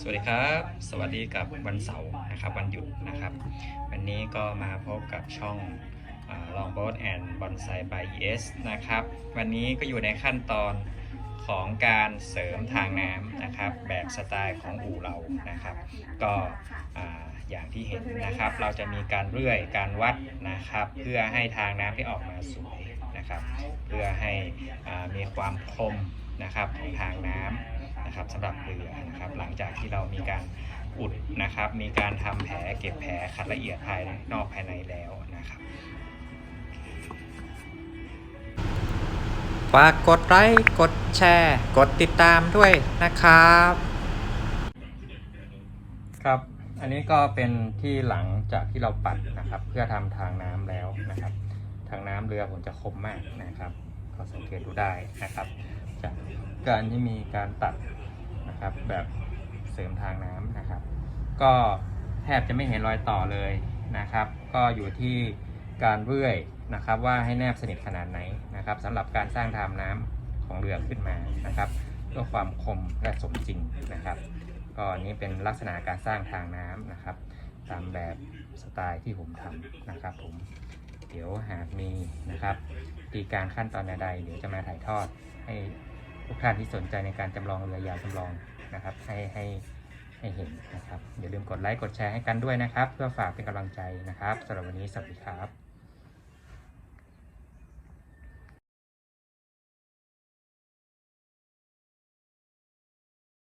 สวัสดีครับ สวัสดีกับวันเสาร์นะครับวันหยุดนะครับ วันนี้ก็มาพบกับช่องลองโบสแอนด์บอนไซบายเอสนะครับ วันนี้ก็อยู่ในขั้นตอนของการเสริมทางน้ำนะครับ แบบสไตล์ของอู่เรานะครับ ก็อย่างที่เห็นนะครับ เราจะมีการเรื่อยการวัดนะครับ เพื่อให้ทางน้ำที่ออกมาสวยนะครับ เพื่อให้มีความคมนะครับของทางน้ำ นะครับสำหรับเรือนะครับหลังจากที่เรามีการอุดนะครับ มีการทำแผลเก็บแผลขัดละเอียดภายนอกภายในแล้วนะครับฝากกดไลค์กดแชร์ กดติดตามด้วยนะครับ ครับ อันนี้ก็เป็นที่หลังจากที่เราปัดนะครับ เพื่อทำทางน้ำแล้วนะครับ ทางน้ำเรือผมจะคมมากนะครับ ก็สังเกตดูได้นะครับ จากการที่มีการตัด นะครับ แบบเสริมทางน้ำนะครับ ก็แทบจะไม่เห็นรอยต่อเลยนะครับ ก็อยู่ที่การเรื่อยนะครับ ว่าให้แนบสนิทขนาดไหนนะครับสำหรับการสร้างทางน้ำของเรือขึ้นมานะครับเพื่อความคมและสมจริงนะครับ ก็อันนี้เป็นลักษณะการสร้างทางน้ำนะครับ ตามแบบสไตล์ที่ผมทำนะครับผมเดี๋ยวหากมีนะครับตีการขั้นตอนใดเดี๋ยวจะมาถ่ายทอดให้ ทุกท่านที่สนใจในการจำลองเรือยาวจำลองนะครับให้ให้ให้เห็นนะครับอย่าลืมกดไลค์กดแชร์ให้กันด้วยนะครับ เพื่อฝากเป็นกำลังใจนะครับสำหรับวันนี้สวัสดีครับ